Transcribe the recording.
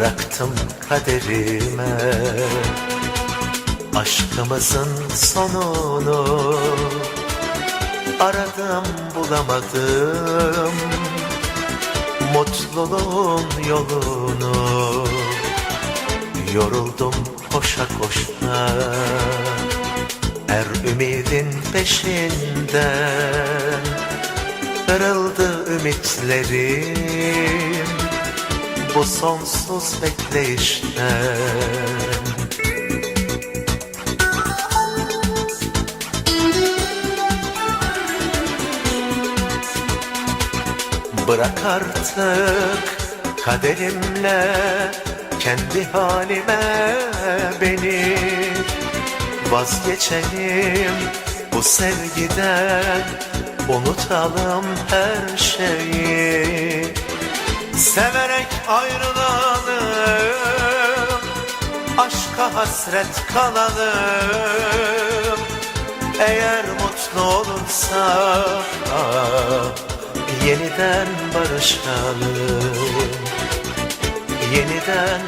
Bıraktım kaderime. Aşkımızın sonunu Aradım bulamadım. Mutluluğun yolunu Yoruldum koşa koşa. Her ümidin peşinden Kırıldı ümitlerim bu sonsuz bekleyişten Bırak artık kaderimle kendi halime beni. Vazgeçelim bu sevgiden unutalım her şeyi Severek ayrılalım Aşka hasret kalalım. Eğer mutlu olursak ah, Yeniden barışalım. Yeniden